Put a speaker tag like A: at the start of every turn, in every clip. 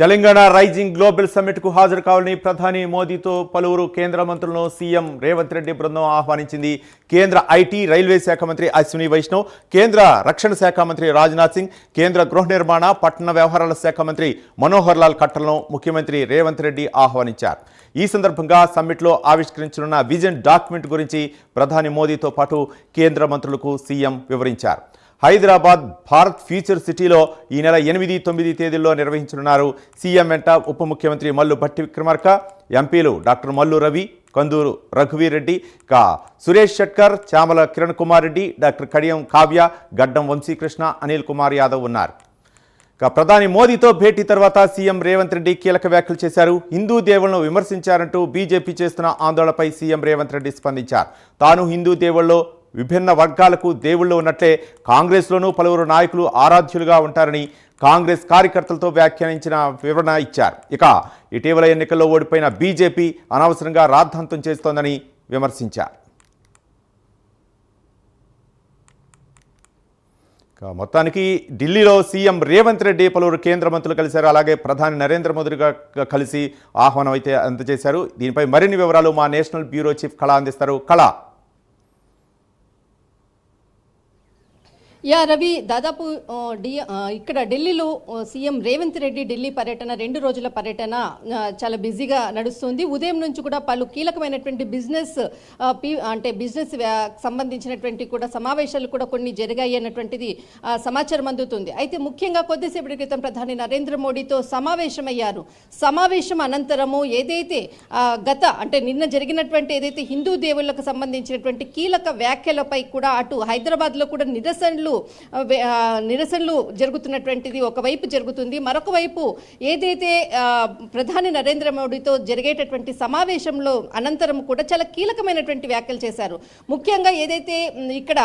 A: Telangana rising global సమ్మిట్కు హాజరు కావాలని ప్రధాని మోదీతో పలువురు కేంద్ర మంత్రులను సీఎం రేవంత్ రెడ్డి బృందం ఆహ్వానించింది. కేంద్ర ఐటీ రైల్వే శాఖ మంత్రి అశ్విని వైష్ణవ్ కేంద్ర రక్షణ శాఖ మంత్రి రాజ్నాథ్ సింగ్ కేంద్ర గృహ నిర్మాణ పట్టణ వ్యవహారాల శాఖ మంత్రి మనోహర్ లాల్ ఖట్టర్లను ముఖ్యమంత్రి రేవంత్ రెడ్డి ఆహ్వానించారు. ఈ సందర్భంగా సమ్మిట్లో ఆవిష్కరించనున్న విజన్ డాక్యుమెంట్ గురించి ప్రధాని మోదీతో పాటు కేంద్ర మంత్రులకు సీఎం వివరించారు. హైదరాబాద్ భారత్ ఫ్యూచర్ సిటీలో ఈ నెల ఎనిమిది తొమ్మిది తేదీల్లో నిర్వహించనున్నారు. సీఎం వెంట ఉప ముఖ్యమంత్రి మల్లు భట్టి విక్రమార్క ఎంపీలు డాక్టర్ మల్లు రవి కందూరు రఘువీర్ రెడ్డి కా సురేష్ షట్కర్ చామల కిరణ్ కుమార్ రెడ్డి డాక్టర్ కడియం కావ్య గడ్డం వంశీకృష్ణ అనిల్ కుమార్ యాదవ్ ఉన్నారు. ఇక ప్రధాని మోదీతో భేటీ తర్వాత సీఎం రేవంత్ రెడ్డి కీలక వ్యాఖ్యలు చేశారు. హిందూ దేవుళ్ళను విమర్శించారంటూ బీజేపీ చేస్తున్న ఆందోళనపై సీఎం రేవంత్ రెడ్డి స్పందించారు. తాను హిందూ దేవుళ్ళు విభిన్న వర్గాలకు దేవుళ్ళు ఉన్నట్లే కాంగ్రెస్లోనూ పలువురు నాయకులు ఆరాధ్యులుగా ఉంటారని కాంగ్రెస్ కార్యకర్తలతో వ్యాఖ్యానించిన వివరణ ఇచ్చారు. ఇక ఇటీవల ఎన్నికల్లో ఓడిపోయిన బీజేపీ అనవసరంగా రాద్ధాంతం చేస్తోందని విమర్శించారు. మొత్తానికి ఢిల్లీలో సీఎం రేవంత్ రెడ్డి పలువురు కేంద్ర మంత్రులు కలిశారు. అలాగే ప్రధాని నరేంద్ర మోదీగా కలిసి ఆహ్వానం అయితే అందజేశారు. దీనిపై మరిన్ని వివరాలు మా నేషనల్ బ్యూరో చీఫ్ కళ అందిస్తారు. కళ
B: యా రవి దాదాపు డి ఇక్కడ ఢిల్లీలో సీఎం రేవంత్ రెడ్డి ఢిల్లీ పర్యటన రెండు రోజుల పర్యటన చాలా బిజీగా నడుస్తుంది. ఉదయం నుంచి కూడా పలు కీలకమైనటువంటి బిజినెస్ అంటే బిజినెస్ సంబంధించినటువంటి కూడా సమావేశాలు కూడా కొన్ని జరిగాయి అన్నటువంటిది సమాచారం అందుతుంది. అయితే ముఖ్యంగా కొద్దిసేపటి క్రితం ప్రధాని నరేంద్ర మోడీతో సమావేశమయ్యారు. సమావేశం అనంతరము ఏదైతే గత అంటే నిన్న జరిగినటువంటి ఏదైతే హిందూ దేవుళ్ళకు సంబంధించినటువంటి కీలక వ్యాఖ్యలపై కూడా అటు హైదరాబాద్లో కూడా నిరసనలు నిరసనలు నిరసనలు జరుగుతున్నటువంటిది ఒకవైపు జరుగుతుంది. మరొక వైపు ఏదైతే ప్రధాని నరేంద్ర మోడీతో జరిగేటటువంటి సమావేశంలో అనంతరం కూడా చాలా కీలకమైనటువంటి వ్యాఖ్యలు చేశారు. ముఖ్యంగా ఏదైతే ఇక్కడ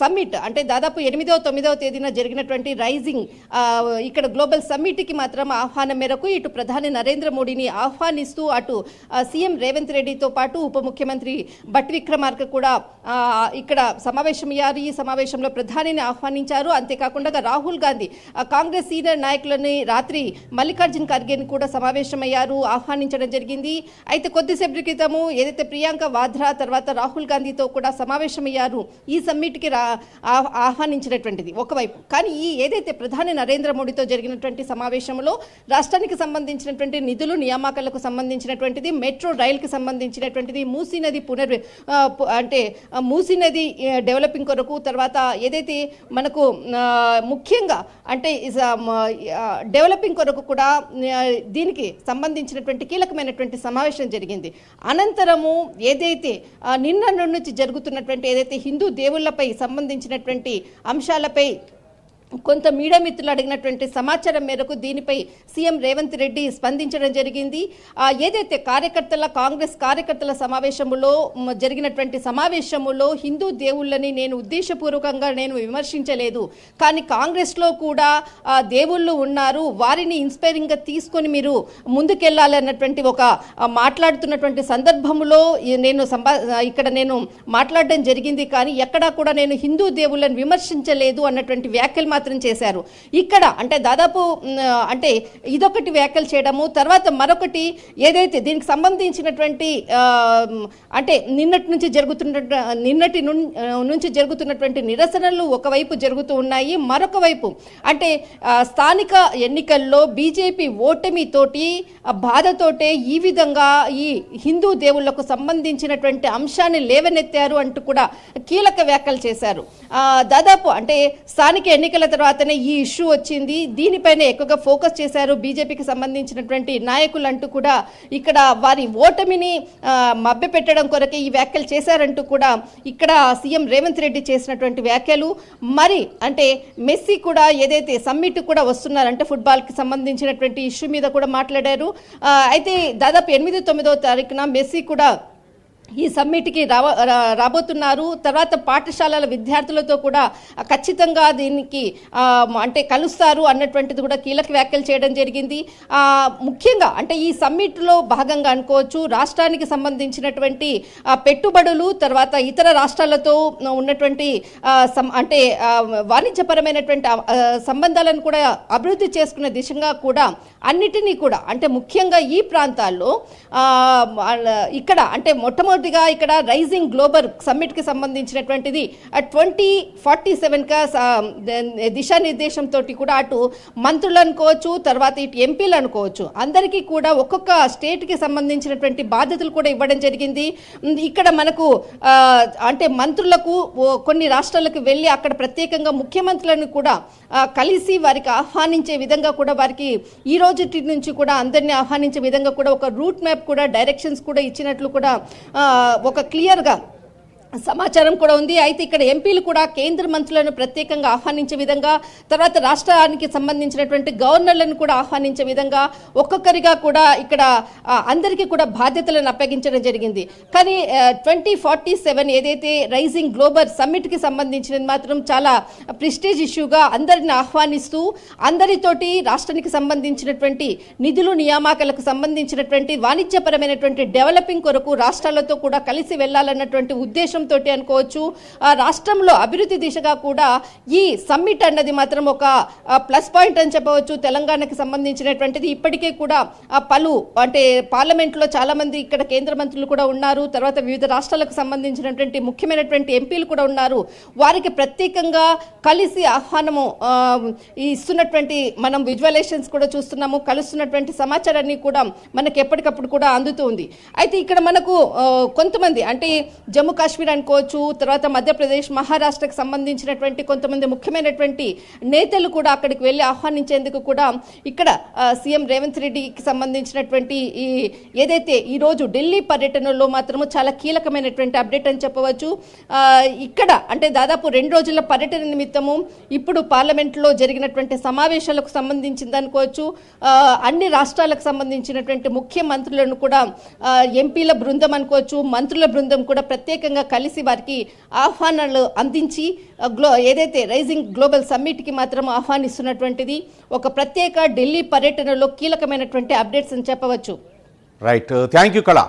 B: సమ్మిట్ అంటే దాదాపు ఎనిమిదవ తొమ్మిదవ తేదీన జరిగినటువంటి రైజింగ్ ఇక్కడ గ్లోబల్ సమ్మిట్కి మాత్రం ఆహ్వానం మేరకు ఇటు ప్రధాని నరేంద్ర మోడీని ఆహ్వానిస్తూ అటు సీఎం రేవంత్ రెడ్డితో పాటు ఉప ముఖ్యమంత్రి భట్ విక్రమార్క కూడా ఇక్కడ సమావేశమయ్యారు. ఈ సమావేశం సమావేశంలో ప్రధానిని ఆహ్వానించారు. అంతేకాకుండా రాహుల్ గాంధీ ఆ, కాంగ్రెస్ సీనియర్ నాయకులని రాత్రి మల్లికార్జున్ ఖర్గేని కూడా సమావేశమయ్యారు. ఆహ్వానించడం జరిగింది. అయితే కొద్దిసేపటి క్రితము ఏదైతే ప్రియాంక వాధ్రా తర్వాత రాహుల్ గాంధీతో కూడా సమావేశమయ్యారు. ఈ సమ్మిట్కి రా ఆహ్వానించినటువంటిది ఒకవైపు. కానీ ఈ ఏదైతే ప్రధాని నరేంద్ర మోడీతో జరిగినటువంటి సమావేశంలో రాష్ట్రానికి సంబంధించినటువంటి నిధులు నియామకాలకు సంబంధించినటువంటిది మెట్రో రైలుకి సంబంధించినటువంటిది మూసీ నది పునర్ అంటే మూసీ నది డెవలపింగ్ కొరకు తర్వాత ఏదైతే మనకు ముఖ్యంగా అంటే ఇస్, డెవలపింగ్ కొరకు కూడా దీనికి సంబంధించినటువంటి కీలకమైనటువంటి సమావేశం జరిగింది. అనంతరము ఏదైతే నిన్న నుంచి జరుగుతున్నటువంటి ఏదైతే హిందూ దేవుళ్ళపై సంబంధించినటువంటి అంశాలపై కొంత మీడియా మిత్రులు అడిగినటువంటి సమాచారం మేరకు దీనిపై సీఎం రేవంత్ రెడ్డి స్పందించడం జరిగింది. ఏదైతే కార్యకర్తల కాంగ్రెస్ కార్యకర్తల సమావేశములో జరిగినటువంటి సమావేశములో హిందూ దేవుళ్ళని నేను ఉద్దేశపూర్వకంగా నేను విమర్శించలేదు. కానీ కాంగ్రెస్లో కూడా దేవుళ్ళు ఉన్నారు. వారిని ఇన్స్పైరింగ్గా తీసుకొని మీరు ముందుకెళ్ళాలి అన్నటువంటి ఒక మాట్లాడుతున్నటువంటి సందర్భంలో నేను సంభా ఇక్కడ నేను మాట్లాడడం జరిగింది. కానీ ఎక్కడా కూడా నేను హిందూ దేవుళ్ళని విమర్శించలేదు అన్నటువంటి వ్యాఖ్యలు మాత్రం చేశారు. ఇక్కడ అంటే దాదాపు అంటే ఇదొకటి వ్యాఖ్యలు చేయడము తర్వాత మరొకటి ఏదైతే దీనికి సంబంధించినటువంటి అంటే నిన్నటి నుంచి జరుగుతున్న నిన్నటి నుంచి జరుగుతున్నటువంటి నిరసనలు ఒకవైపు జరుగుతూ ఉన్నాయి మరొక వైపు అంటే స్థానిక ఎన్నికల్లో బీజేపీ ఓటమితోటి బాధతోటే ఈ విధంగా ఈ హిందూ దేవుళ్ళకు సంబంధించినటువంటి అంశాన్ని లేవనెత్తారు అంటూ కూడా కీలక వ్యాఖ్యలు చేశారు. దాదాపు అంటే స్థానిక ఎన్నికల తర్వాతనే ఈ ఇష్యూ వచ్చింది. దీనిపైన ఎక్కువగా ఫోకస్ చేశారు బీజేపీకి సంబంధించినటువంటి నాయకులు అంటూ కూడా ఇక్కడ వారి ఓటమిని మభ్య మభ్యపెట్టడం కొరకే ఈ వ్యాఖ్యలు చేశారంటూ కూడా ఇక్కడ సీఎం రేవంత్ రెడ్డి చేసినటువంటి వ్యాఖ్యలు. మరి అంటే మెస్సీ కూడా ఏదైతే సమ్మిట్ కూడా వస్తున్నారంటే ఫుట్బాల్కి సంబంధించినటువంటి ఇష్యూ మీద కూడా మాట్లాడారు. అయితే దాదాపు ఎనిమిది తొమ్మిదో తారీఖున మెస్సీ కూడా ఈ సమ్మిట్కి రావ రా- రాబోతున్నారు. తర్వాత పాఠశాలల విద్యార్థులతో కూడా ఖచ్చితంగా దీనికి అంటే కలుస్తారు అన్నటువంటిది కూడా కీలక వ్యాఖ్యలు చేయడం జరిగింది. ముఖ్యంగా అంటే ఈ సమ్మిట్లో భాగంగా అనుకోవచ్చు రాష్ట్రానికి సంబంధించినటువంటి పెట్టుబడులు తర్వాత ఇతర రాష్ట్రాలతో ఉన్నటువంటి సం- అంటే వాణిజ్యపరమైనటువంటి సంబంధాలను కూడా అభివృద్ధి చేసుకునే దిశగా కూడా అన్నిటినీ కూడా అంటే ముఖ్యంగా ఈ ప్రాంతాల్లో ఇక్కడ అంటే మొట్టమొదటి మొట్టమొదటిగా ఇక్కడ రైజింగ్ గ్లోబల్ సమ్మిట్కి సంబంధించినటువంటిది. ట్వంటీ ఫార్టీ సెవెన్గా దిశానిర్దేశంతో కూడా అటు మంత్రులు అనుకోవచ్చు తర్వాత ఇటు ఎంపీలు అనుకోవచ్చు. అందరికీ కూడా ఒక్కొక్క స్టేట్కి సంబంధించినటువంటి బాధ్యతలు కూడా ఇవ్వడం జరిగింది. ఇక్కడ మనకు అంటే మంత్రులకు కొన్ని రాష్ట్రాలకు వెళ్ళి అక్కడ ప్రత్యేకంగా ముఖ్యమంత్రులను కూడా కలిసి వారికి ఆహ్వానించే విధంగా కూడా వారికి ఈ రోజు నుంచి కూడా అందరినీ ఆహ్వానించే విధంగా కూడా ఒక రూట్ మ్యాప్ కూడా డైరెక్షన్స్ కూడా ఇచ్చినట్లు కూడా ఒక క్లియర్గా సమాచారం కూడా ఉంది. అయితే ఇక్కడ ఎంపీలు కూడా కేంద్ర మంత్రులను ప్రత్యేకంగా ఆహ్వానించే విధంగా తర్వాత రాష్ట్రానికి సంబంధించినటువంటి గవర్నర్లను కూడా ఆహ్వానించే విధంగా ఒక్కొక్కరిగా కూడా ఇక్కడ అందరికీ కూడా బాధ్యతలను అప్పగించడం జరిగింది. కానీ ట్వంటీ ఫార్టీ సెవెన్ ఏదైతే రైజింగ్ గ్లోబల్ సమ్మిట్కి సంబంధించినది మాత్రం చాలా ప్రిస్టేజ్ ఇష్యూగా అందరిని ఆహ్వానిస్తూ అందరితోటి రాష్ట్రానికి సంబంధించినటువంటి నిధులు నియామకాలకు సంబంధించినటువంటి వాణిజ్యపరమైనటువంటి డెవలపింగ్ కొరకు రాష్ట్రాలతో కూడా కలిసి వెళ్ళాలన్నటువంటి ఉద్దేశంతో అనుకోవచ్చు ఆ రాష్ట్రంలో అభివృద్ధి దిశగా కూడా ఈ సమ్మిట్ అన్నది మాత్రం ఒక ప్లస్ పాయింట్ అని చెప్పవచ్చు. తెలంగాణకి సంబంధించినటువంటిది ఇప్పటికే కూడా పలు అంటే పార్లమెంట్లో చాలామంది ఇక్కడ కేంద్ర మంత్రులు కూడా ఉన్నారు. తర్వాత వివిధ రాష్ట్రాలకు సంబంధించినటువంటి ముఖ్యమైనటువంటి ఎంపీలు కూడా ఉన్నారు. వారికి ప్రత్యేకంగా కలిసి ఆహ్వానము ఇస్తున్నటువంటి మనం విజువలైజేషన్స్ కూడా చూస్తున్నాము. కలుస్తున్నటువంటి సమాచారాన్ని కూడా మనకి ఎప్పటికప్పుడు కూడా అందుతూ ఉంది. అయితే ఇక్కడ మనకు కొంతమంది అంటే జమ్మూ కాశ్మీర్ అనుకోవచ్చు. తర్వాత మధ్యప్రదేశ్ మహారాష్ట్రకు సంబంధించినటువంటి కొంతమంది ముఖ్యమైనటువంటి నేతలు కూడా అక్కడికి వెళ్ళి ఆహ్వానించేందుకు కూడా ఇక్కడ సీఎం రేవంత్ రెడ్డికి సంబంధించినటువంటి ఈ ఏదైతే ఈ రోజు ఢిల్లీ పర్యటనలో మాత్రము చాలా కీలకమైనటువంటి అప్డేట్ అని చెప్పవచ్చు. ఇక్కడ అంటే దాదాపు రెండు రోజుల పర్యటన నిమిత్తము ఇప్పుడు పార్లమెంట్లో జరిగినటువంటి సమావేశాలకు సంబంధించింది అనుకోవచ్చు. అన్ని రాష్ట్రాలకు సంబంధించినటువంటి ముఖ్యమంత్రులను కూడా ఎంపీల బృందం అనుకోవచ్చు. మంత్రుల బృందం కూడా ప్రత్యేకంగా కలిసి వారికి ఆహ్వానాలు అందించి గ్లో ఏదైతే రైజింగ్ గ్లోబల్ సమ్మిట్కి మాత్రం ఆహ్వానిస్తున్నటువంటిది ఒక ప్రత్యేక ఢిల్లీ పర్యటనలో కీలకమైనటువంటి అప్డేట్స్ అని చెప్పవచ్చు.
A: రైట్ థ్యాంక్ యూ కళ